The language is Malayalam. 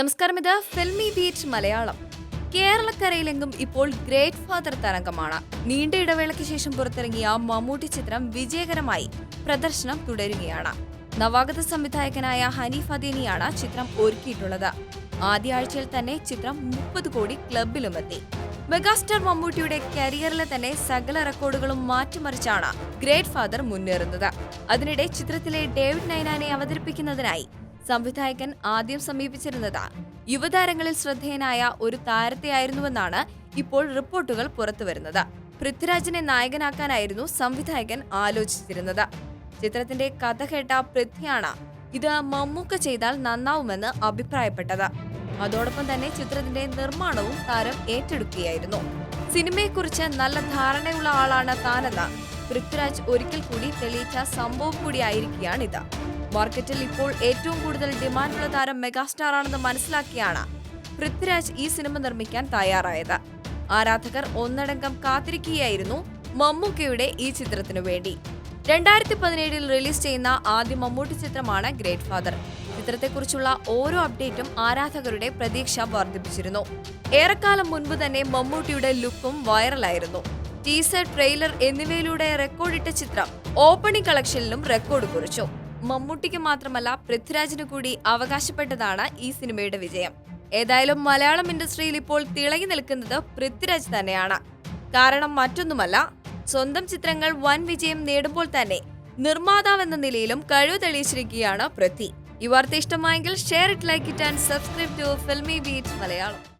നമസ്കാരം ഇത് ഫിൽമി ബീറ്റ് മലയാളം. കേരളക്കരയിലെങ്കും ഇപ്പോൾ ഗ്രേറ്റ് ഫാദർ തരംഗമാണ്. നീണ്ട ഇടവേളയ്ക്ക് ശേഷം പുറത്തിറങ്ങിയ മമ്മൂട്ടി ചിത്രം വിജയകരമായി പ്രദർശനം തുടരുകയാണ്. നവാഗത സംവിധായകനായ ഹനീഫ് അദീനിയാണ് ചിത്രം ഒരുക്കിയിട്ടുള്ളത്. ആദ്യ ആഴ്ചയിൽ തന്നെ ചിത്രം മുപ്പത് കോടി ക്ലബിലുമെത്തി മെഗാസ്റ്റാർ മമ്മൂട്ടിയുടെ കരിയറിലെ തന്നെ സകല റെക്കോർഡുകളും മാറ്റിമറിച്ചാണ് ഗ്രേറ്റ് ഫാദർ മുന്നേറുന്നത്. അതിനിടെ ചിത്രത്തിലെ ഡേവിഡ് നൈനാനെ അവതരിപ്പിക്കുന്നതിനായി സംവിധായകൻ ആദ്യം സമീപിച്ചിരുന്നത്. യുവതാരങ്ങളിൽ ശ്രദ്ധേയനായ ഒരു താരത്തെയായിരുന്നുവെന്നാണ് ഇപ്പോൾ റിപ്പോർട്ടുകൾ പുറത്തുവരുന്നത്. പൃഥ്വിരാജിനെ നായകനാക്കാനായിരുന്നു സംവിധായകൻ ആലോചിച്ചിരുന്നത്. ചിത്രത്തിന്റെ കഥ കേട്ട പൃഥ്വിയാണ് ഇത് മമ്മൂക്ക ചെയ്താൽ നന്നാവുമെന്ന് അഭിപ്രായപ്പെട്ടത്. അതോടൊപ്പം തന്നെ ചിത്രത്തിന്റെ നിർമ്മാണവും താരം ഏറ്റെടുക്കുകയായിരുന്നു. സിനിമയെക്കുറിച്ച് നല്ല ധാരണയുള്ള ആളാണ് താനെന്ന് പൃഥ്വിരാജ് ഒരിക്കൽ കൂടി തെളിയിച്ച സംഭവം കൂടിയായിരിക്കുകയാണിത്. മാർക്കറ്റിൽ ഇപ്പോൾ ഏറ്റവും കൂടുതൽ ഡിമാൻഡുള്ള താരം മെഗാസ്റ്റാർ ആണെന്ന് മനസ്സിലാക്കിയാണ് പൃഥ്വിരാജ് ഈ സിനിമ നിർമ്മിക്കാൻ തയ്യാറായത്. ആരാധകർ ഒന്നടങ്കം കാത്തിരിക്കുകയായിരുന്നു മമ്മൂക്കയുടെ ഈ ചിത്രത്തിനു വേണ്ടി. രണ്ടായിരത്തി പതിനേഴിൽ റിലീസ് ചെയ്യുന്ന ആദ്യ മമ്മൂട്ടി ചിത്രമാണ് ഗ്രേറ്റ് ഫാദർ. ചിത്രത്തെക്കുറിച്ചുള്ള ഓരോ അപ്ഡേറ്റും ആരാധകരുടെ പ്രതീക്ഷ വർദ്ധിപ്പിച്ചിരുന്നു. ഏറെക്കാലം മുൻപ് തന്നെ മമ്മൂട്ടിയുടെ ലുക്കും വൈറലായിരുന്നു. ടീസർ ട്രെയിലർ എന്നിവയിലൂടെ റെക്കോർഡിട്ട ചിത്രം ഓപ്പണിംഗ് കളക്ഷനിലും റെക്കോർഡ് കുറിച്ചു. മമ്മൂട്ടിക്ക് മാത്രമല്ല പൃഥ്വിരാജിന് കൂടി അവകാശപ്പെട്ടതാണ് ഈ സിനിമയുടെ വിജയം. ഏതായാലും മലയാളം ഇൻഡസ്ട്രിയിൽ ഇപ്പോൾ തിളങ്ങി നിൽക്കുന്നത് പൃഥ്വിരാജ് തന്നെയാണ്. കാരണം മറ്റൊന്നുമല്ല സ്വന്തം ചിത്രങ്ങൾ വൻ വിജയം നേടുമ്പോൾ തന്നെ നിർമ്മാതാവെന്ന നിലയിലും കഴിവ് തെളിയിച്ചിരിക്കുകയാണ് പൃഥ്വി. ഈ വാർത്ത ഇഷ്ടമായെങ്കിൽ share it like it and subscribe to Filmibeat Malayalam.